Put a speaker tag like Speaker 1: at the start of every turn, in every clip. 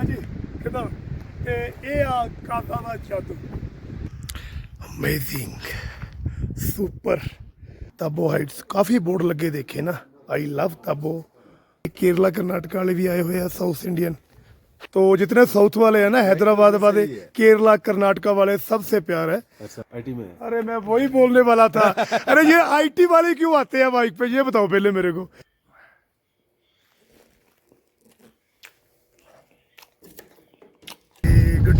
Speaker 1: ਹਾਂਜੀ ਕਿਦਾਂ ਤੇ ਇਹ ਆ ਕਾਤਾ ਦਾ ਜਾਦੂ ਅਮੇਜ਼ਿੰਗ ਸੁਪਰ ਤਾਬੋ ਹਾਈਟਸ ਕਾਫੀ ਬੋਰਡ ਲੱਗੇ ਦੇਖੇ ਨਾ ਆਈ ਲਵ ਤਾਬੋ केरला कर्नाटक वाले भी आए हुए हैं साउथ इंडियन तो जितने साउथ वाले हैं ना हैदराबाद वाले केरला कर्नाटका वाले सबसे प्यार है
Speaker 2: अच्छा आईटी में है।
Speaker 1: अरे मैं वही बोलने वाला था अरे ये आईटी वाले क्यों आते हैं बाइक पे ये बताओ पहले मेरे को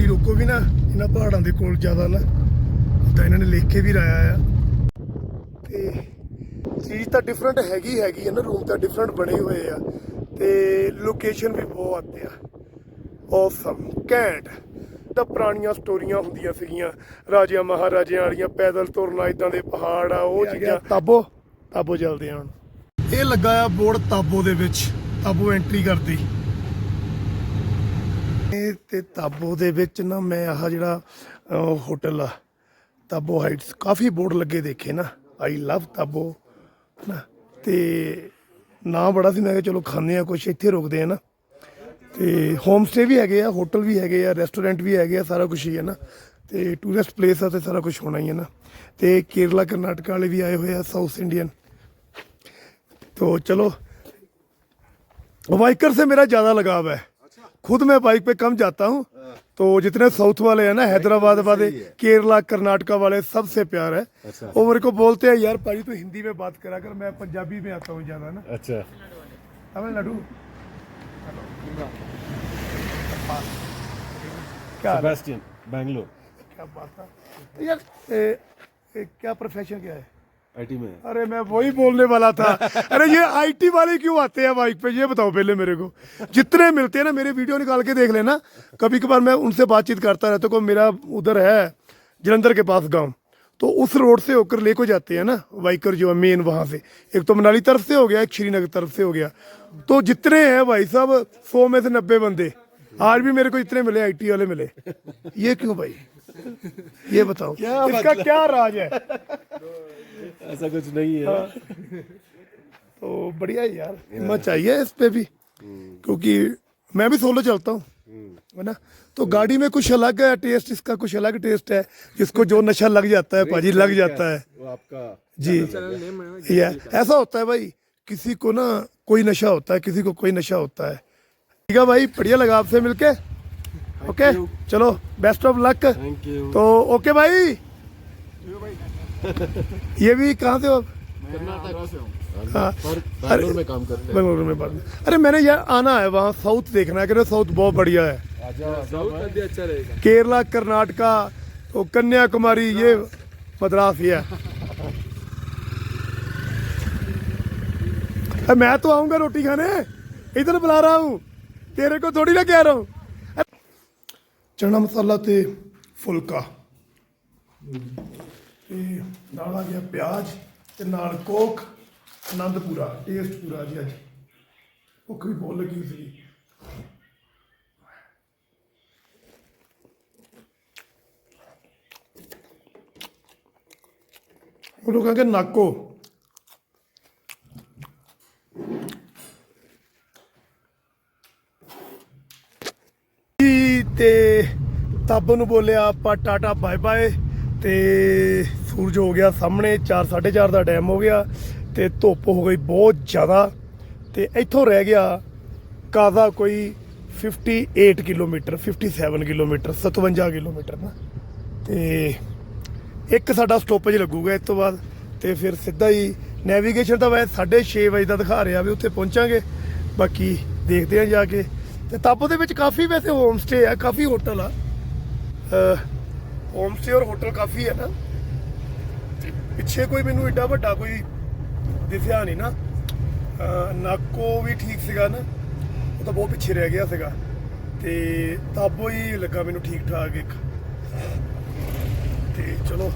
Speaker 1: ਗੱਡੀ ਰੋਕੋ ਵੀ ਨਾ ਇਹਨਾਂ ਪਹਾੜਾਂ ਦੇ ਕੋਲ ਜ਼ਿਆਦਾ ਨਾ ਤਾਂ ਇਹਨਾਂ ਨੇ ਲਿਖ ਕੇ ਵੀ ਲਾਇਆ ਆ। ਤੇ ਚੀਜ਼ ਤਾਂ ਡਿਫਰੈਂਟ ਹੈਗੀ ਹੈਗੀ ਹੈ ਨਾ ਰੂਮ ਤਾਂ ਡਿਫਰੈਂਟ ਬਣੇ ਹੋਏ ਆ। ਤੇ ਲੋਕੇਸ਼ਨ ਵੀ ਬਹੁਤ ਆ। ਔਸਮ ਕੈਂਟ ਤਾਂ ਪੁਰਾਣੀਆਂ ਸਟੋਰੀਆਂ ਹੁੰਦੀਆਂ ਸੀਗੀਆਂ ਰਾਜਿਆਂ ਮਹਾਰਾਜਿਆਂ ਵਾਲੀਆਂ ਪੈਦਲ ਤੁਰਨਾ ਇਦਾਂ ਦੇ ਪਹਾੜ ਆ ਉਹ ਚੀਜ਼ਾਂ। ਤਾਬੋ। ਤਾਬੋ ਚੱਲਦੇ ਆ ਹੁਣ। ਇਹ ਲੱਗਾ ਆ ਬੋਰਡ ਤਾਬੋ ਦੇ ਵਿੱਚ ਤਾਬੋ ਐਂਟਰੀ ਕਰਦੀ। ਇਹ ਤੇ ਤਾਬੋ ਦੇ ਵਿੱਚ ਨਾ ਮੈਂ ਆਹ ਜਿਹੜਾ ਅਹ, ਹੋਟਲ ਆ ਤਾਬੋ ਹਾਈਟਸ ਕਾਫੀ ਬੋਰਡ ਲੱਗੇ ਦੇਖੇ ਨਾ ਆਈ ਲਵ ਤਾਬੋ ਨਾ ਤੇ ਨਾਂ ਬੜਾ ਸੀ ਮੈਂ ਕਿਹਾ ਚਲੋ ਖਾਂਦੇ ਆ ਕੁਛ ਇੱਥੇ ਰੁਕਦੇ ਆ ਨਾ ਤੇ ਹੋਮ ਸਟੇ ਵੀ ਹੈਗੇ ਆ ਹੋਟਲ ਵੀ ਹੈਗੇ ਆ ਰੈਸਟੋਰੈਂਟ ਵੀ ਹੈਗੇ ਆ ਸਾਰਾ ਕੁਝ ਹੀ ਹੈ ਨਾ ਤੇ ਟੂਰਿਸਟ ਪਲੇਸ ਆ ਤੇ ਸਾਰਾ ਕੁਝ ਹੋਣਾ ਹੀ ਹੈ ਨਾ ਤੇ ਕੇਰਲਾ ਕਰਨਾਟਕ ਵਾਲੇ ਵੀ ਆਏ ਹੋਏ ਆ ਸਾਊਥ इंडियन तो चलो बाइकर से मेरा ज्यादा लगाव है खुद मैं बाइक पे कम जाता हूँ। तो जितने साउथ वाले हैं ना हैदराबाद वाले केरला कर्नाटका वाले सबसे प्यार है।
Speaker 2: अच्छा।
Speaker 1: वो मेरे को बोलते हैं यार भाई तू हिंदी में बात करा कर मैं पंजाबी में आता हूँ ज़्यादा ना।
Speaker 2: अच्छा।
Speaker 1: तमिलनाडु। क्या है?
Speaker 2: बैंगलोर
Speaker 1: क्या बात है? तो यार ए, ए, क्या प्रोफेशन क्या है?
Speaker 2: आईटी में।
Speaker 1: अरे मैं वही बोलने वाला था। अरे ये आईटी वाले क्यों आते हैं बाइक पे? ये बताओ पहले मेरे को। जितने मिलते हैं ना मेरे वीडियो निकाल के देख लेना। कभी कभार मैं उनसे बातचीत करता रहता हूँ मेरा उधर है जलंधर के पास गाँव। तो उस रोड से होकर ले को जाते हैं ना बाइकर जो है मेन वहाँ से। एक तो मनाली तरफ़ से हो गया एक श्रीनगर तरफ़ से हो गया। तो जितने हैं भाई साहब सौ में से नब्बे बंदे। आज भी मेरे को इतने मिले आईटी वाले मिले। ये क्यों भाई? ये बताओ। इसका क्या राज है?
Speaker 2: ऐसा कुछ नहीं है।
Speaker 1: तो बढ़िया है यार। हिम्मत चाहिए इस पे भी। क्योंकि मैं भी सोलो चलता हूँ। है ना? तो गाड़ी में कुछ अलग है टेस्ट इसका कुछ अलग टेस्ट है जिसको जो नशा लग जाता है भाजी लग जाता है।
Speaker 2: वो आपका
Speaker 1: जी। ये ऐसा होता है भाई किसी को ना कोई नशा होता है किसी को कोई नशा होता है। ठीक है भाई बढ़िया लगा आपसे मिलके। ओके चलो बेस्ट ऑफ़ लक तो ओके भाई। ये भी कहाँ से हो आप? हाँ
Speaker 2: पर बैंगलोर में काम करते हैं
Speaker 1: बेंगलुरु में बात अरे मैंने यार आना है वहाँ साउथ देखना है कि साउथ बहुत बढ़िया है
Speaker 2: आजा आजा
Speaker 3: अच्छा रहेगा
Speaker 1: केरला कर्नाटका तो कन्याकुमारी ये मद्रास ही है अरे मैं तो आऊंगा रोटी खाने इधर बुला रहा हूँ तेरे को थोड़ी ना कह रहा हूँ ਚਨਾ ਮਸਾਲਾ ਤੇ ਫੁਲਕਾ ਤੇ ਨਾਲ ਆ ਗਿਆ ਪਿਆਜ਼ ਤੇ ਨਾਲ ਕੋਕ ਆਨੰਦ ਪੂਰਾ ਟੇਸਟ ਪੂਰਾ ਜੀ ਅੱਜ। ਭੁੱਖ ਵੀ ਬਹੁਤ ਲੱਗੀ ਸੀ। ਉਹ ਲੋਕਾਂ ਕੇ ਨਾਕੋ। ਜੀ ਤੇ ਤਾਬੋ ਨੂੰ ਬੋਲਿਆ ਆਪਾਂ ਟਾਟਾ ਬਾਏ ਬਾਏ ਤੇ ਸੂਰਜ ਹੋ ਗਿਆ, ਸਾਹਮਣੇ 4 4:30 ਦਾ ਟਾਈਮ ਹੋ ਗਿਆ ਤੇ ਧੁੱਪ ਹੋ ਗਈ ਬਹੁਤ ਜ਼ਿਆਦਾ ਤੇ ਇੱਥੋਂ ਰਹਿ ਗਿਆ ਕਾਜ਼ਾ ਕੋਈ 58 ਕਿਲੋਮੀਟਰ 57 ਕਿਲੋਮੀਟਰ 57 ਕਿਲੋਮੀਟਰ ਨਾ। ਤੇ ਇੱਕ ਸਾਡਾ ਸਟਾਪੇਜ ਲੱਗੂਗਾ ਇਸ ਤੋਂ ਬਾਅਦ ਤੇ ਫਿਰ ਸਿੱਧਾ ਹੀ ਨੈਵੀਗੇਸ਼ਨ ਤਾਂ ਵੈਸੇ 6:30 ਵਜੇ ਦਾ ਦਿਖਾ ਰਿਹਾ ਵੀ ਉੱਥੇ ਪਹੁੰਚਾਂਗੇ, ਬਾਕੀ ਦੇਖਦੇ ਹਾਂ ਜਾ ਕੇ। ਤੇ ਤਾਬੋ ਦੇ ਵਿੱਚ ਕਾਫੀ ਵੈਸੇ ਹੋਮ ਸਟੇ ਆ, ਕਾਫੀ ਹੋਟਲ ਆ। ਹੋਮ ਸਟੇ ਔਰ ਹੋਟਲ ਕਾਫੀ ਹੈ ਨਾ। ਪਿੱਛੇ ਕੋਈ ਮੈਨੂੰ ਏਡਾ ਵੱਡਾ ਕੋਈ ਦਿਸਿਆ ਨਹੀਂ ਨਾ ਅਹ ਨਾਕੋ ਵੀ ਠੀਕ ਸੀਗਾ ਨਾ ਉਹ ਤਾਂ ਬਹੁਤ ਪਿੱਛੇ ਰਹਿ ਗਿਆ ਸੀਗਾ ਤੇ ਤਾਬੋ ਹੀ ਲੱਗਾ ਮੈਨੂੰ ਠੀਕ ਠਾਕ ਇੱਕ ਤੇ ਚਲੋ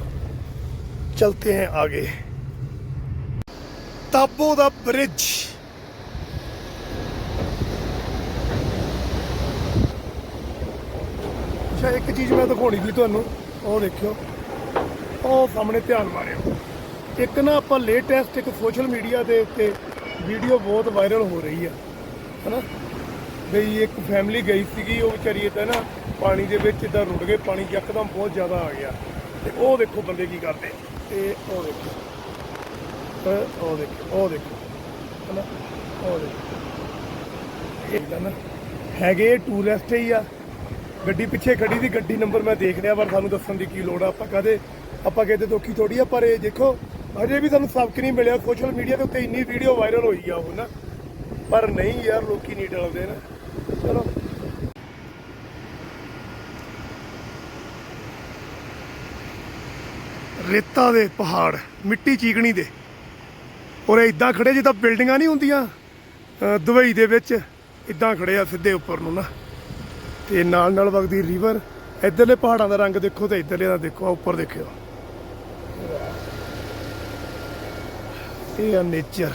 Speaker 1: ਚਲਤੇ हैं आगे ਤਾਬੋ ਦਾ ਬ੍ਰਿਜ ਅੱਛਾ ਇੱਕ ਚੀਜ਼ ਮੈਂ ਦਿਖਾਉਣੀ ਸੀ ਤੁਹਾਨੂੰ ਉਹ ਦੇਖਿਓ ਉਹ ਸਾਹਮਣੇ ਧਿਆਨ ਮਾਰਿਓ ਇੱਕ ਨਾ ਆਪਾਂ ਲੇਟੈਸਟ ਇੱਕ ਸੋਸ਼ਲ ਮੀਡੀਆ ਦੇ ਉੱਤੇ ਵੀਡੀਓ ਬਹੁਤ ਵਾਇਰਲ ਹੋ ਰਹੀ ਆ, ਹਨਾ? ਬਈ ਇੱਕ ਫੈਮਿਲੀ ਗਈ ਸੀਗੀ, ਉਹ ਵਿਚਾਰੀ ਤਾਂ ਨਾ ਪਾਣੀ ਦੇ ਵਿੱਚ ਇਦਾਂ ਰੁੜ ਗਏ, ਪਾਣੀ ਯਕਦਮ ਬਹੁਤ ਜ਼ਿਆਦਾ ਆ ਗਿਆ। ਤੇ ਉਹ ਦੇਖੋ ਬੰਦੇ ਕੀ ਕਰਦੇ। ਤੇ ਉਹ ਦੇਖੋ। ਉਹ ਦੇਖੋ ਉਹ ਦੇਖੋ, ਹਨਾ? ਉਹ ਦੇਖੋ। ਇਹ ਤਾਂ ਨਾ ਹੈਗੇ ਟੂਰਿਸਟ ਹੀ ਆ। ਗੱਡੀ ਪਿੱਛੇ ਖੜੀ ਸੀ, ਗੱਡੀ ਨੰਬਰ ਮੈਂ ਦੇਖ ਲਿਆ, ਪਰ ਸਾਨੂੰ ਦੱਸਣ ਦੀ ਕੀ ਲੋੜ ਆ? ਆਪਾਂ ਕਦੇ ਆਪਾਂ ਕਿਤੇ ਦੋਖੀ ਥੋੜੀ ਆ, ਪਰ ਇਹ ਦੇਖੋ, ਅਜੇ ਵੀ ਸਾਨੂੰ ਸਬਕ ਨਹੀਂ ਮਿਲਿਆ ਸੋਸ਼ਲ ਮੀਡੀਆ ਦੇ ਉੱਤੇ ਇੰਨੀ ਵੀਡੀਓ ਵਾਇਰਲ ਹੋਈ ਆ ਉਹ ਨਾ। ਪਰ ਨਹੀਂ ਯਾਰ, ਲੋਕੀ ਨਹੀਂ ਡਲਦੇ ਨਾ। ਚਲੋ। ਰੇਤਾ ਦੇ ਪਹਾੜ, ਮਿੱਟੀ ਚੀਕਣੀ ਦੇ। ਔਰ ਇਦਾਂ ਖੜੇ ਜਿੱਦਾਂ ਬਿਲਡਿੰਗਾਂ ਨਹੀਂ ਹੁੰਦੀਆਂ। ਦੁਬਈ ਦੇ ਵਿੱਚ ਇਦਾਂ ਖੜੇ ਆ ਸਿੱਧੇ ਉੱਪਰ ਨੂੰ ਨਾ। ਤੇ ਨਾਲ ਨਾਲ ਵਗਦੀ ਰਿਵਰ ਇਧਰਲੇ ਪਹਾੜਾਂ ਦਾ ਰੰਗ ਦੇਖੋ ਤੇ ਇਧਰਲੇ ਦਾ ਦੇਖੋ, ਆਹ ਉੱਪਰ ਦੇਖਿਓ। ਇਹ ਆ ਨੇਚਰ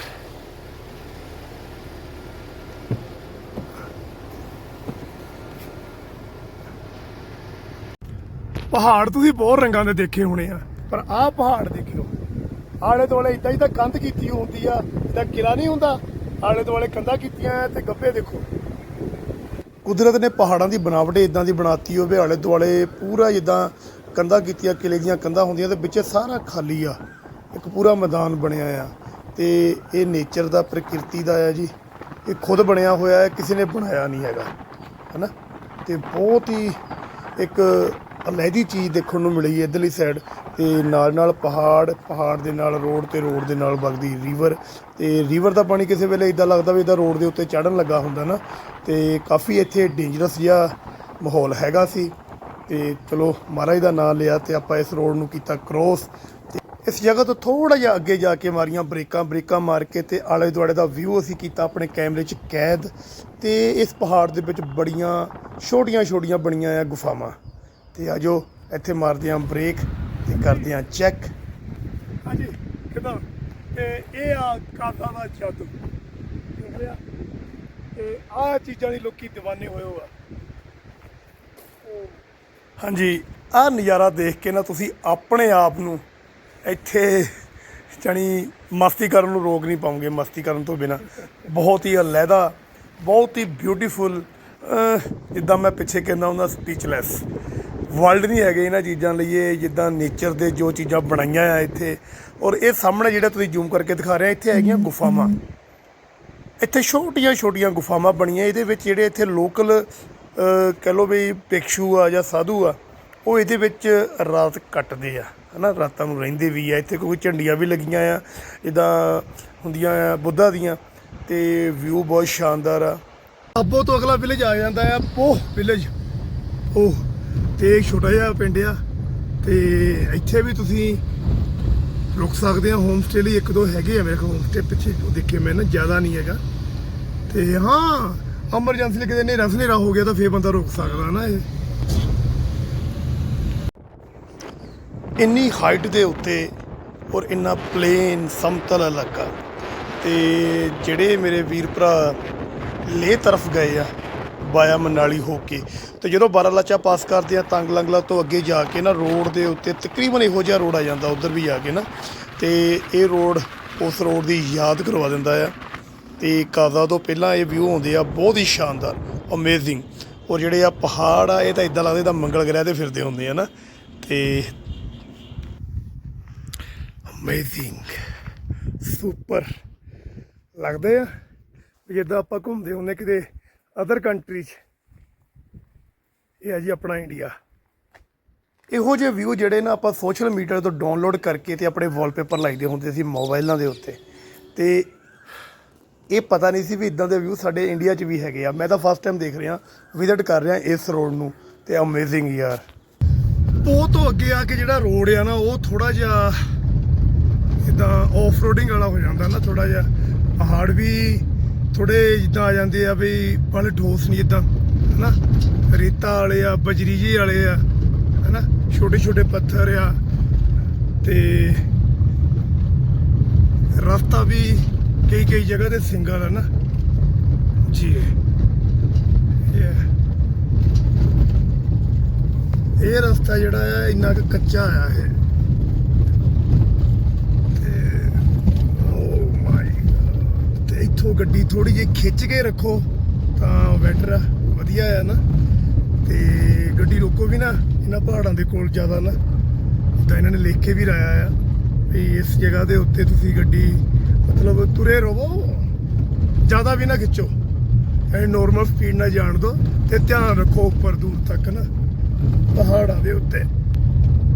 Speaker 1: ਪਹਾੜ ਤੁਸੀਂ ਬਹੁਤ ਰੰਗਾਂ ਦੇ ਦੇਖੇ ਹੋਣੇ ਆ, ਪਰ ਆਹ ਪਹਾੜ ਦੇਖਿਓ। ਆਲੇ ਦੁਆਲੇ ਇਦਾਂ ਹੀ ਤਾਂ ਕੰਧ ਕੀਤੀ ਹੁੰਦੀ ਆ ਜਿੱਦਾਂ ਕਿਲਾ ਨਹੀਂ ਹੁੰਦਾ। ਆਲੇ ਦੁਆਲੇ ਕੰਧਾਂ ਕੀਤੀਆਂ ਆ ਤੇ ਗੱਬੇ ਦੇਖੋ। ਕੁਦਰਤ ਨੇ ਪਹਾੜਾਂ ਦੀ ਬਣਾਵਟ ਇਦਾਂ ਦੀ ਬਣਾਤੀ ਹੋਵੇ ਆਲੇ ਦੁਆਲੇ ਪੂਰਾ ਜਿੱਦਾਂ ਕੰਧਾਂ ਕੀਤੀਆਂ, ਕਿਲੇ ਦੀਆਂ ਕੰਧਾਂ ਹੁੰਦੀਆਂ ਤੇ ਵਿੱਚ ਸਾਰਾ ਖਾਲੀ ਆ। ਇੱਕ ਪੂਰਾ ਮੈਦਾਨ ਬਣਿਆ ਆ। ਤੇ ਇਹ ਨੇਚਰ ਦਾ, ਪ੍ਰਕਿਰਤੀ ਦਾ ਆ ਜੀ। ਇਹ ਖੁਦ ਬਣਿਆ ਹੋਇਆ ਹੈ, ਕਿਸੇ ਨੇ ਬਣਾਇਆ ਨਹੀਂ ਹੈਗਾ। ਹਨਾ? ਤੇ ਬਹੁਤ ਹੀ ਇੱਕ ਅਲੱਗੀ ਚੀਜ਼ ਦੇਖਣ ਨੂੰ ਮਿਲੀ ਇਧਰਲੀ ਸਾਈਡ ਤੇ ਨਾਲ ਨਾਲ ਪਹਾੜ ਪਹਾੜ ਦੇ ਨਾਲ ਰੋਡ ਤੇ ਰੋਡ ਦੇ ਨਾਲ ਵਗਦੀ ਰਿਵਰ ਤੇ ਰਿਵਰ ਦਾ ਪਾਣੀ ਕਿਸੇ ਵੇਲੇ ਇਦਾਂ ਲੱਗਦਾ ਵੀ ਇਦਾਂ ਰੋਡ ਦੇ ਉੱਤੇ ਚੜਨ ਲੱਗਾ ਹੁੰਦਾ ਨਾ, ਤੇ ਕਾਫੀ ਇੱਥੇ ਡੇਂਜਰਸ ਜਿਹਾ ਮਾਹੌਲ ਹੈਗਾ ਸੀ। ਤੇ ਚਲੋ ਮਹਾਰਾਜ ਦਾ ਨਾਮ ਲਿਆ ਤੇ ਆਪਾਂ ਇਸ ਰੋਡ ਨੂੰ ਕੀਤਾ ਕ੍ਰੋਸ ਤੇ ਇਸ ਜਗ੍ਹਾ ਤੋਂ ਥੋੜਾ ਜਿਹਾ ਅੱਗੇ ਜਾ ਕੇ ਮਾਰੀਆਂ ਬ੍ਰੇਕਾਂ ਬ੍ਰੇਕਾਂ ਮਾਰ ਕੇ ਤੇ ਆਲੇ ਦੁਆਲੇ ਦਾ ਵਿਊ ਅਸੀਂ ਕੀਤਾ ਆਪਣੇ ਕੈਮਰੇ 'ਚ ਕੈਦ ਤੇ ਇਸ ਪਹਾੜ ਦੇ ਵਿੱਚ ਬੜੀਆਂ ਛੋਟੀਆਂ ਛੋਟੀਆਂ ਬਣੀਆਂ ਆ ਗੁਫਾਵਾਂ। ਤੇ ਆਜੋ ਇੱਥੇ ਮਾਰਦੇ ਆਂ ਬ੍ਰੇਕ ਤੇ ਕਰਦੇ ਆਂ ਚੈੱਕ ਹਾਂਜੀ ਕਿਦਾਂ? ਤੇ ਇਹ ਆ ਕਾਦਾ ਦਾ ਜਾਦੂ। ਦੇਖ ਲਿਆ? ਤੇ ਆਹ ਚੀਜ਼ਾਂ ਦੀ ਲੋਕੀ دیਵਾਨੇ ਹੋਏ ਹੋ ਆ। ਹਾਂਜੀ ਆਹ ਨਜ਼ਾਰਾ ਦੇਖ ਕੇ ਨਾ ਤੁਸੀਂ ਆਪਣੇ ਆਪ ਨੂੰ ਇੱਥੇ ਜਾਣੀ ਮਸਤੀ ਕਰਨ ਨੂੰ ਰੋਕ ਨਹੀਂ ਪਾਉਂਗੇ ਮਸਤੀ ਕਰਨ ਤੋਂ ਬਿਨਾ। ਬਹੁਤ ਹੀ ਅਲੱਗਾ ਬਹੁਤ ਹੀ ਬਿਊਟੀਫੁਲ ਜਿੱਦਾਂ ਮੈਂ ਪਿੱਛੇ ਕਹਿੰਦਾ ਹੁੰਦਾ ਸਪੀਚਲੈਸ ਵਰਲਡ ਨਹੀਂ ਹੈਗੇ ਇਹਨਾਂ ਚੀਜ਼ਾਂ ਲਈ ਇਹ ਜਿੱਦਾਂ ਨੇਚਰ ਦੇ ਜੋ ਚੀਜ਼ਾਂ ਬਣਾਈਆਂ ਆ ਇੱਥੇ। ਔਰ ਇਹ ਸਾਹਮਣੇ ਜਿਹੜਾ ਤੁਸੀਂ ਜ਼ੂਮ ਕਰਕੇ ਦਿਖਾ ਰਹੇ ਆ ਇੱਥੇ ਹੈਗੀਆਂ ਗੁਫਾਵਾਂ। ਇੱਥੇ ਛੋਟੀਆਂ ਛੋਟੀਆਂ ਗੁਫਾਵਾਂ ਬਣੀਆਂ ਇਹਦੇ ਵਿੱਚ ਜਿਹੜੇ ਇੱਥੇ ਲੋਕਲ ਕਹ ਲੋ ਵੀ ਭਿਕਸ਼ੂ ਆ ਜਾਂ ਸਾਧੂ ਆ ਉਹ ਇਹਦੇ ਵਿੱਚ ਰਾਤ ਕੱਟਦੇ ਆ ਹਨਾ? ਰਾਤਾਂ ਨੂੰ ਰਹਿੰਦੇ ਵੀ ਆ। ਇੱਥੇ ਕੋਈ ਝੰਡੀਆਂ ਵੀ ਲੱਗੀਆਂ ਆ ਜਿੱਦਾਂ ਹੁੰਦੀਆਂ ਆ ਬੁੱਧਾ ਦੀਆਂ ਤੇ ਵਿਊ ਬਹੁਤ ਸ਼ਾਨਦਾਰ ਆ। ਅੱਬੋ ਤੋਂ ਅਗਲਾ ਵਿਲੇਜ ਆ ਜਾਂਦਾ ਆ ਪੋਹ ਵਿਲੇਜ ਉਹ ਤੇ ਇਹ ਛੋਟਾ ਜਿਹਾ ਪਿੰਡ ਆ ਤੇ ਇੱਥੇ ਵੀ ਤੁਸੀਂ ਰੁਕ ਸਕਦੇ ਆ। ਹੋਮ ਸਟੇ ਲਈ ਇੱਕ ਦੋ ਹੈਗੇ ਆ ਮੇਰੇ ਕੋਲ ਹੋਮ ਸਟੇ ਪਿੱਛੇ, ਉਹ ਦੇਖੇ ਮੈਂ ਨਾ, ਜ਼ਿਆਦਾ ਨਹੀਂ ਹੈਗਾ। ਤੇ ਹਾਂ ਐਮਰਜੈਂਸੀ ਲਈ ਕਿਤੇ ਹਨੇਰਾ ਹਨੇਰਾ ਹੋ ਗਿਆ ਤਾਂ ਫੇਰ ਬੰਦਾ ਰੁਕ ਸਕਦਾ ਨਾ ਇਹ। ਇੰਨੀ ਹਾਈਟ ਦੇ ਉੱਤੇ ਔਰ ਇੰਨਾ ਪਲੇਨ ਸਮਤਲ ਇਲਾਕਾ। ਤੇ ਜਿਹੜੇ ਮੇਰੇ ਵੀਰ ਭਰਾ ਲੇਹ ਤਰਫ ਗਏ ਆ ਵਾਇਆ ਮਨਾਲੀ ਹੋ ਕੇ। ਤੇ ਜਦੋਂ ਬਾਰਾਲਾਚਾ ਪਾਸ ਕਰਦੇ ਆ, ਤੰਗ ਲੰਗਲਾ ਤੋਂ ਅੱਗੇ ਜਾ ਕੇ ਨਾ, ਰੋਡ ਦੇ ਉੱਤੇ ਤਕਰੀਬਨ ਇਹੋ ਜਿਹਾ ਰੋਡ ਆ ਜਾਂਦਾ, ਉਧਰ ਵੀ ਜਾ ਕੇ ਨਾ। ਤੇ ਇਹ ਰੋਡ ਉਸ ਰੋਡ ਦੀ ਯਾਦ ਕਰਵਾ ਦਿੰਦਾ ਆ। ਤੇ ਕਾਜ਼ਾ ਤੋਂ ਪਹਿਲਾਂ ਇਹ ਵਿਊ ਆਉਂਦੇ ਆ, ਬਹੁਤ ਹੀ ਸ਼ਾਨਦਾਰ ਅਮੇਜ਼ਿੰਗ ਔਰ ਜਿਹੜੇ ਆ ਪਹਾੜ ਆ, ਇਹ ਤਾਂ ਇਦਾਂ ਲੱਗਦਾ ਤਾਂ ਮੰਗਲ ਗ੍ਰਹਿ ਤੇ ਫਿਰਦੇ ਹੁੰਦੇ ਆ ਨਾ। ਤੇ ਅਮੇਜ਼ਿੰਗ ਸੁਪਰ ਲੱਗਦੇ ਆ ਜਿੱਦਾਂ ਆਪਾਂ ਘੁੰਮਦੇ ਹੁੰਦੇ ਕਿਤੇ ਅਦਰ ਕੰਟਰੀ 'ਚ ਇਹ ਹੈ ਜੀ ਆਪਣਾ ਇੰਡੀਆ ਇਹੋ ਜਿਹੇ ਵਿਊ ਜਿਹੜੇ ਨਾ ਆਪਾਂ ਸੋਸ਼ਲ ਮੀਡੀਆ ਤੋਂ ਡਾਊਨਲੋਡ ਕਰਕੇ ਤੇ ਆਪਣੇ ਵਾਲਪੇਪਰ ਲਾਈਦੇ ਹੁੰਦੇ ਸੀ ਮੋਬਾਈਲਾਂ ਦੇ ਉੱਤੇ। ਤੇ ਇਹ ਪਤਾ ਨਹੀਂ ਸੀ ਵੀ ਇਦਾਂ ਦੇ ਵਿਊ ਸਾਡੇ ਇੰਡੀਆ 'ਚ ਵੀ ਹੈਗੇ ਆ। ਮੈਂ ਤਾਂ ਫਸਟ ਟਾਈਮ ਦੇਖ ਰਿਹਾ ਵਿਜ਼ਿਟ ਕਰ ਰਿਹਾ ਇਸ ਰੋਡ ਨੂੰ। ਤੇ ਅਮੇਜ਼ਿੰਗ ਯਾਰ। ਉਹ ਤੋਂ ਅੱਗੇ ਆ ਕੇ ਜਿਹੜਾ ਰੋਡ ਆ ਨਾ, ਉਹ ਥੋੜਾ ਜਿਹਾ ਜਿੱਦਾਂ ਆਫ ਰੋਡਿੰਗ ਵਾਲਾ ਹੋ ਜਾਂਦਾ ਨਾ ਥੋੜਾ ਜਿਹਾ। ਪਹਾੜ ਵੀ ਥੋੜੇ ਜਿੱਦਾਂ ਆ ਜਾਂਦੇ ਆ ਵੀ ਬਾਲੇ ਠੋਸ ਨਹੀਂ ਜਿੱਦਾਂ ਹਨਾ? ਰੇਤਾ ਵਾਲੇ ਆ ਬਜਰੀਜੇ ਵਾਲੇ ਆ ਹਨਾ? ਛੋਟੇ ਛੋਟੇ ਪੱਥਰ ਆ ਤੇ ਰਸਤਾ ਵੀ ਕਈ ਕਈ ਜਗ੍ਹਾ ਤੇ ਸਿੰਗਲ ਆ ਨਾ ਜੀ। ਇਹ ਇਹ ਰਸਤਾ ਜਿਹੜਾ ਆ ਇੰਨਾ ਕੁ ਕੱਚਾ ਆ ਇਹ ਤੇ ਓ ਮਾਈ ਤੇ ਇੱਥੋਂ ਗੱਡੀ ਥੋੜੀ ਜਿਹੀ ਖਿੱਚ ਕੇ ਰੱਖੋ, ਤਾਂ ਬੈਟਰ ਆ, ਵਧੀਆ ਆ ਨਾ। ਤੇ ਗੱਡੀ ਰੋਕੋ ਵੀ ਨਾ, ਇਹਨਾਂ ਪਹਾੜਾਂ ਦੇ ਕੋਲ ਜ਼ਿਆਦਾ ਨਾ। ਤਾਂ ਇਹਨਾਂ ਨੇ ਲਿਖ ਕੇ ਵੀ ਰਾਇਆ ਆ ਵੀ ਇਸ ਜਗ੍ਹਾ ਦੇ ਉੱਤੇ ਤੁਸੀਂ ਗੱਡੀ ਮਤਲਬ ਤੁਰੇ ਰਹੋ ਜ਼ਿਆਦਾ ਵੀ ਨਾ ਖਿੱਚੋ। ਐ ਨੋਰਮਲ ਸਪੀਡ ਨਾਲ ਜਾਣ ਦਿਓ ਤੇ ਧਿਆਨ ਰੱਖੋ ਉੱਪਰ ਦੂਰ ਤੱਕ ਨਾ, ਪਹਾੜਾਂ ਦੇ ਉੱਤੇ।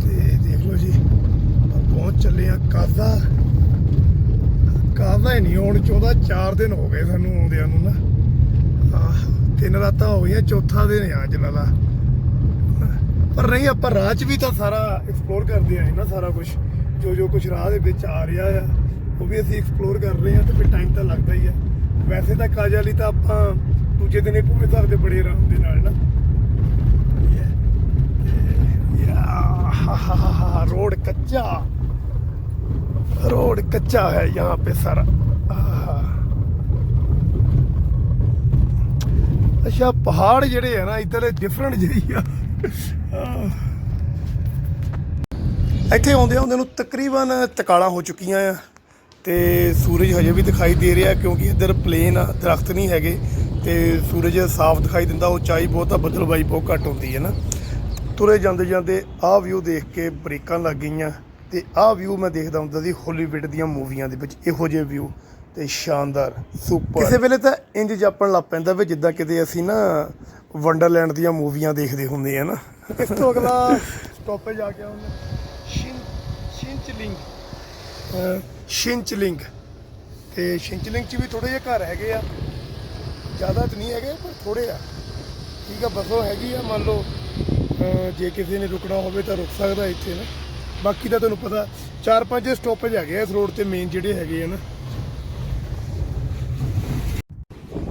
Speaker 1: ਤੇ ਦੇਖ ਲਓ ਜੀ ਪਹੁੰਚ ਚੱਲੇ ਆ ਕਾਜ਼ਾ। ਕਰਦਾ ਨਹੀਂ, ਹੁਣ ਚੌਦਾ 4 ਦਿਨ ਹੋ ਗਏ ਸਾਨੂੰ ਆਉਂਦਿਆਂ ਨੂੰ ਨਾ। ਤਿੰਨ ਰਾਤਾਂ ਹੋ ਗਈਆਂ, ਚੌਥਾ ਦਿਨ ਆ ਅੱਜ ਪਰ ਨਹੀਂ, ਆਪਾਂ ਰਾਹ 'ਚ ਵੀ ਤਾਂ ਸਾਰਾ ਐਕਸਪਲੋਰ ਕਰਦੇ ਆਏ ਨਾ ਸਾਰਾ ਕੁਝ ਜੋ ਜੋ ਕੁਝ ਰਾਹ ਦੇ ਵਿੱਚ ਆ ਰਿਹਾ ਆ, ਉਹ ਵੀ ਅਸੀਂ ਐਕਸਪਲੋਰ ਕਰ ਰਹੇ ਆ ਤੇ ਫਿਰ ਟਾਈਮ ਤਾਂ ਲੱਗਦਾ ਹੀ ਆ। ਵੈਸੇ ਤਾਂ ਕਾਜਾ ਲਈ ਤਾਂ ਆਪਾਂ ਦੂਜੇ ਦਿਨ ਹੀ ਘੁੰਮੇ ਸਕਦੇ ਬੜੇ ਆਰਾਮ ਦੇ ਨਾਲ ਨਾ। ਯਾ ਰੋਡ ਕੱਚਾ। रोड कच्चा है यहाँ पे सारा आह। ਅੱਛਾ ਪਹਾੜ ਜਿਹੜੇ ਆ ਨਾ ਇੱਧਰ ਡਿਫਰੈਂਟ ਜਿਹੀ ਆ ਆਹ। ਇੱਥੇ ਆਉਂਦੇ ਆਉਂਦੇ ਨੂੰ ਤਕਰੀਬਨ ਤਕਾਲਾਂ ਹੋ ਚੁੱਕੀਆਂ ਆ ਤੇ ਸੂਰਜ ਹਜੇ ਵੀ ਦਿਖਾਈ ਦੇ ਰਿਹਾ ਕਿਉਂਕਿ ਇੱਧਰ ਪਲੇਨ ਆ ਦਰਖਤ ਨਹੀਂ ਹੈਗੇ ਤੇ ਸੂਰਜ ਸਾਫ਼ ਦਿਖਾਈ ਦਿੰਦਾ ਉਚਾਈ ਬਹੁਤ ਆ ਬੱਦਲਬਾਈ ਬਹੁਤ ਘੱਟ ਹੁੰਦੀ ਹੈ ਨਾ ਤੁਰੇ ਜਾਂਦੇ ਜਾਂਦੇ ਆਹ ਵਿਊ ਦੇਖ ਕੇ ਬ੍ਰੇਕਾਂ ਲੱਗ ਗਈਆਂ ਤੇ ਆਹ ਵਿਊ ਮੈਂ ਦੇਖਦਾ ਹੁੰਦਾ ਸੀ ਹਾਲੀਵੁੱਡ ਦੀਆਂ ਮੂਵੀਆਂ ਦੇ ਵਿੱਚ ਇਹੋ ਜਿਹੇ ਵਿਊ ਤੇ ਸ਼ਾਨਦਾਰ ਸੁਪਰ ਕਿਸੇ ਵੇਲੇ ਤਾਂ ਇੰਜ ਜਾਪਣ ਲੱਗ ਪੈਂਦਾ ਵੀ ਜਿੱਦਾਂ ਕਿਤੇ ਅਸੀਂ ਨਾ ਵੰਡਰਲੈਂਡ ਦੀਆਂ ਮੂਵੀਆਂ ਦੇਖਦੇ ਹੁੰਦੇ ਆ ਨਾ। ਇਸ ਤੋਂ ਅਗਲਾ ਸਟਾਪੇਜ ਆ ਗਿਆ ਉਹਨੇ ਸ਼ਿਨ ਸ਼ਿੰਚਲਿੰਗ। ਸ਼ਿੰਚਲਿੰਗ। ਤੇ ਸ਼ਿੰਚਲਿੰਗ ਚ ਵੀ ਥੋੜੇ ਜਿਹੇ ਘਰ ਹੈਗੇ ਆ। ਜ਼ਿਆਦਾ ਤਾਂ ਨਹੀਂ ਹੈਗੇ ਪਰ ਥੋੜੇ ਆ। ਠੀਕ ਆ ਬਸੋ ਹੈਗੀ ਆ ਮੰਨ ਲਓ ਜੇ ਕਿਸੇ ਨੇ ਰੁਕਣਾ ਹੋਵੇ ਤਾਂ ਰੁਕ ਸਕਦਾ ਇੱਥੇ ਨਾ। ਬਾਕੀ ਤਾਂ ਤੁਹਾਨੂੰ ਪਤਾ ਚਾਰ ਪੰਜ ਸਟਾਪੇਜ ਹੈਗੇ ਆ ਇਸ ਰੋਡ ਤੇ ਮੇਨ ਜਿਹੜੇ ਹੈਗੇ ਆ ਨਾ।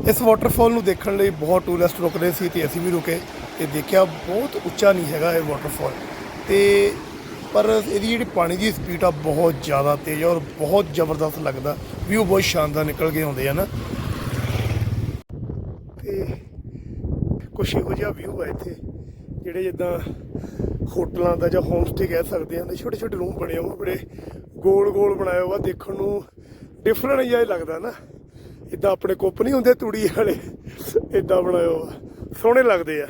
Speaker 1: ਇਸ ਵਾਟਰਫਾਲ ਨੂੰ ਦੇਖਣ ਲਈ ਬਹੁਤ ਟੂਰਿਸਟ ਰੁਕ ਰਹੇ ਸੀ ਤੇ ਅਸੀਂ ਵੀ ਰੁਕੇ ਤੇ ਦੇਖਿਆ ਬਹੁਤ ਉੱਚਾ ਨਹੀਂ ਹੈਗਾ ਇਹ ਵਾਟਰਫਾਲ ਤੇ ਪਰ ਇਹਦੀ ਜਿਹੜੀ ਪਾਣੀ ਦੀ ਸਪੀਡ ਆ ਬਹੁਤ ਜ਼ਿਆਦਾ ਤੇਜ਼ ਆ ਔਰ ਬਹੁਤ ਜ਼ਬਰਦਸਤ ਲੱਗਦਾ। ਵਿਊ ਬਹੁਤ ਸ਼ਾਨਦਾਰ ਨਿਕਲ ਕੇ ਆਉਂਦੇ ਆ ਨਾ। ਤੇ ਕੁਛ ਇਹੋ ਜਿਹਾ ਵਿਊ ਆ ਇੱਥੇ, ਜਿਹੜੇ ਜਿੱਦਾਂ ਹੋਟਲਾਂ ਦਾ ਜਾਂ ਹੋਮ ਸਟੇ ਕਹਿ ਸਕਦੇ ਹਾਂ ਛੋਟੇ ਛੋਟੇ ਰੂਮ ਬਣੇ ਹੋਏ ਬੜੇ ਗੋਲ ਗੋਲ ਬਣਾਏ ਹੋਏ ਦੇਖਣ ਨੂੰ ਡਿਫਰੈਂਟ ਜਿਹਾ ਹੀ ਲੱਗਦਾ ਨਾ। ਇਦਾਂ ਆਪਣੇ ਕੁੱਪ ਨਹੀਂ ਹੁੰਦੇ ਤੂੜੀ ਵਾਲੇ ਇਦਾਂ ਬਣਾਏ ਹੋਏ ਸੋਹਣੇ ਲੱਗਦੇ ਆ।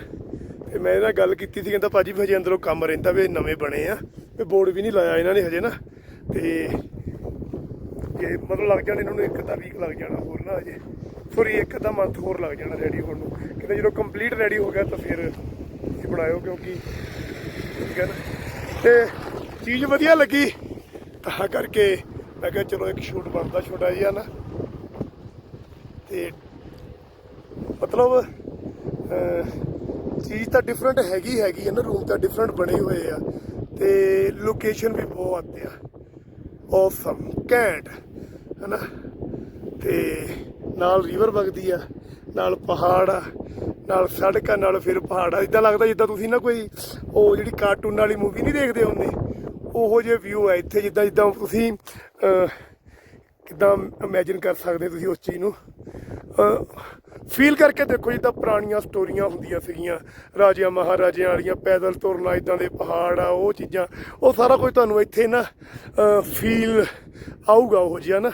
Speaker 1: ਤੇ ਮੈਂ ਇਹਦਾ ਗੱਲ ਕੀਤੀ ਸੀ, ਕਹਿੰਦਾ ਭਾਜੀ ਵੀ ਹਜੇ ਅੰਦਰੋਂ ਕੰਮ ਰਹਿੰਦਾ ਵੀ ਇਹ ਨਵੇਂ ਬਣੇ ਆ ਵੀ ਬੋਰਡ ਵੀ ਨਹੀਂ ਲਾਇਆ ਇਹਨਾਂ ਨੇ ਹਜੇ ਨਾ, ਤੇ ਜੇ ਮਤਲਬ ਲੱਗ ਜਾਣਾ ਇਹਨਾਂ ਨੂੰ ਇੱਕ ਅੱਧਾ ਵੀਕ ਲੱਗ ਜਾਣਾ ਹੋਰ ਨਾ ਹਜੇ। ਸੋਰੀ ਇੱਕ ਅੱਧਾ ਮੰਥ ਹੋਰ ਲੱਗ ਜਾਣਾ ਰੈਡੀ ਹੋਣ ਨੂੰ। ਕਿਤੇ ਜਦੋਂ ਕੰਪਲੀਟ ਰੈਡੀ ਹੋ ਗਿਆ ਤਾਂ ਫਿਰ ਬਣਾਇਓ, ਕਿਉਂਕਿ ਠੀਕ ਹੈ ਨਾ ਤੇ ਚੀਜ਼ ਵਧੀਆ ਲੱਗੀ। ਤਾਂ ਕਰਕੇ ਮੈਂ ਕਿਹਾ ਚਲੋ ਇੱਕ ਸ਼ੂਟ ਬਣਦਾ ਛੋਟਾ ਜਿਹਾ ਨਾ। ਤੇ ਮਤਲਬ ਚੀਜ਼ ਤਾਂ ਡਿਫਰੈਂਟ ਹੈਗੀ ਹੈਗੀ ਹੈ ਨਾ ਰੂਮ ਤਾਂ ਡਿਫਰੈਂਟ ਬਣੇ ਹੋਏ ਆ। ਤੇ ਲੋਕੇਸ਼ਨ ਵੀ ਬਹੁਤ ਆ। ਔਸਮ ਕੈਂਟ ਹੈਨਾ? ਤੇ ਨਾਲ ਰਿਵਰ ਵਗਦੀ ਆ, ਨਾਲ ਪਹਾੜ ਆ ਨਾਲ ਸੜਕਾਂ ਨਾਲ ਫਿਰ ਪਹਾੜ ਆ ਇਦਾਂ ਲੱਗਦਾ ਜਿੱਦਾਂ ਤੁਸੀਂ ਨਾ ਕੋਈ ਉਹ ਜਿਹੜੀ ਕਾਰਟੂਨ ਵਾਲੀ ਮੂਵੀ ਨਹੀਂ ਦੇਖਦੇ ਹੁੰਦੇ। ਉਹੋ ਜਿਹੇ ਵਿਊ ਹੈ ਇੱਥੇ ਜਿੱਦਾਂ ਜਿੱਦਾਂ ਤੁਸੀਂ ਅਹ, ਕਿੱਦਾਂ ਇਮੇਜਿਨ ਕਰ ਸਕਦੇ ਤੁਸੀਂ ਉਸ ਚੀਜ਼ ਨੂੰ। ਫੀਲ ਕਰਕੇ ਦੇਖੋ ਜਿੱਦਾਂ ਪੁਰਾਣੀਆਂ ਸਟੋਰੀਆਂ ਹੁੰਦੀਆਂ ਸੀਗੀਆਂ ਰਾਜਿਆਂ ਮਹਾਰਾਜਿਆਂ ਵਾਲੀਆਂ ਪੈਦਲ ਤੁਰਨਾ ਇਦਾਂ ਦੇ ਪਹਾੜ ਆ ਉਹ ਚੀਜ਼ਾਂ। ਉਹ ਸਾਰਾ ਕੁਝ ਤੁਹਾਨੂੰ ਇੱਥੇ ਨਾ ਫੀਲ ਆਊਗਾ ਉਹ ਜਿਹਾ ਨਾ।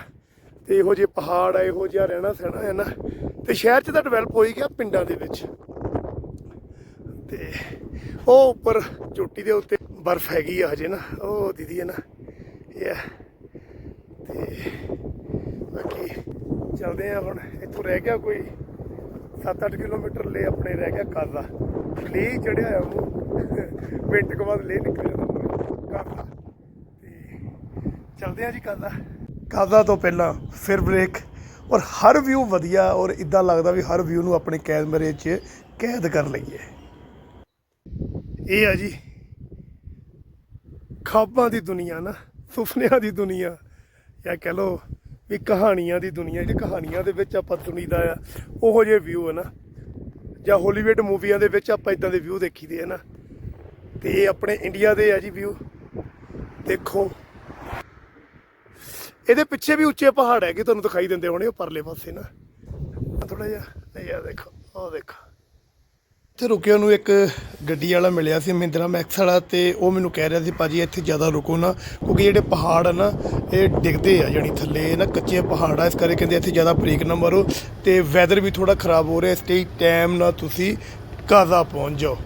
Speaker 1: ਤੇ ਇਹੋ ਜਿਹੇ ਪਹਾੜ ਆ, ਇਹੋ ਜਿਹਾ ਰਹਿਣਾ ਸਹਿਣਾ ਹੈ ਨਾ। ਤੇ ਸ਼ਹਿਰ 'ਚ ਤਾਂ ਡਿਵੈਲਪ ਹੋਈ ਗਿਆ ਪਿੰਡਾਂ ਦੇ ਵਿੱਚ। ਤੇ ਉਹ ਉੱਪਰ ਚੋਟੀ ਦੇ ਉੱਤੇ ਬਰਫ਼ ਹੈਗੀ ਆ ਹਜੇ ਨਾ, ਉਹ ਦੀਦੀ ਹੈ ਨਾ, ਇਹ ਤੇ ਬਾਕੀ ਚੱਲਦੇ ਆ ਹੁਣ, ਇੱਥੋਂ ਰਹਿ ਗਿਆ ਕੋਈ 7-8 ਕਿਲੋਮੀਟਰ ਲੈ ਆਪਣੇ ਰਹਿ ਗਿਆ ਕਾਜ਼ਾ। ਲੇ ਚੜਿਆ ਆ ਉਹ ਮਿੰਟ ਕੁ ਬਾਅਦ ਲੈ ਨਿਕਲ ਜਾਂਦਾ। ਕਾਜ਼ਾ। ਤੇ ਚੱਲਦੇ ਆ ਜੀ ਕਾਜ਼ਾ। ਕਾਜ਼ਾ ਤੋਂ ਪਹਿਲਾਂ ਫਿਰ ਬ੍ਰੇਕ ਔਰ ਹਰ ਵਿਊ ਵਧੀਆ ਔਰ ਇਦਾਂ ਲੱਗਦਾ ਵੀ ਹਰ ਵਿਊ ਨੂੰ ਆਪਣੇ ਕੈਮਰੇ 'ਚ ਕੈਦ ਕਰ ਲਈਏ। ਇਹ ਆ ਜੀ ਖਾਬਾਂ ਦੀ ਦੁਨੀਆ ਨਾ, ਸੁਪਨਿਆਂ ਦੀ ਦੁਨੀਆ ਜਾਂ ਕਹ ਲੋ ਵੀ ਕਹਾਣੀਆਂ ਦੀ ਦੁਨੀਆ, ਜਿਹੜੀ ਕਹਾਣੀਆਂ ਦੇ ਵਿੱਚ ਆਪਾਂ ਸੁਣੀਦਾ ਆ, ਉਹੋ ਜਿਹੇ ਵਿਊ ਹੈ ਨਾ। ਜਾਂ ਹਾਲੀਵੁੱਡ ਮੂਵੀਆਂ ਦੇ ਵਿੱਚ ਆਪਾਂ ਇਦਾਂ ਦੇ ਵਿਊ ਦੇਖੀਦੇ ਹੈ ਨਾ। ਤੇ ਇਹ ਆਪਣੇ ਇੰਡੀਆ ਦੇ ਆ ਜੀ ਵਿਊ ਦੇਖੋ। ਇਹਦੇ ਪਿੱਛੇ ਵੀ ਉੱਚੇ ਪਹਾੜ ਹੈਗੇ, ਤੁਹਾਨੂੰ ਦਿਖਾਈ ਦਿੰਦੇ ਹੋਣੇ ਉਹ ਪਰਲੇ ਪਾਸੇ ਨਾ। ਥੋੜਾ ਜਿਹਾ ਇਹ ਦੇਖੋ ਉਹ ਦੇਖੋ। ਇੱਥੇ ਰੁਕਿਆ ਨੂੰ ਇੱਕ ਗੱਡੀ ਵਾਲਾ ਮਿਲਿਆ ਸੀ ਮਹਿੰਦਰਾ ਮੈਕਸ ਵਾਲਾ ਤੇ ਉਹ ਮੈਨੂੰ ਕਹਿ ਰਿਹਾ ਸੀ, ਭਾਜੀ, ਇੱਥੇ ਜ਼ਿਆਦਾ ਰੁਕੋ ਨਾ, ਕਿਉਂਕਿ ਜਿਹੜੇ ਪਹਾੜ ਆ ਨਾ, ਇਹ ਡਿੱਗਦੇ ਆ ਜਿਹੜੀ ਥੱਲੇ ਨਾ ਕੱਚੇ ਪਹਾੜ ਆ, ਇਸ ਕਰਕੇ ਕਹਿੰਦੇ ਇੱਥੇ ਜ਼ਿਆਦਾ ਬ੍ਰੇਕ ਨਾ ਮਾਰੋ ਤੇ ਵੈਦਰ ਵੀ ਥੋੜਾ ਖਰਾਬ ਹੋ ਰਿਹਾ, ਇਸ ਲਈ ਟਾਈਮ ਨਾਲ ਤੁਸੀਂ ਕਾਜ਼ਾ ਪਹੁੰਚ ਜਾਓ।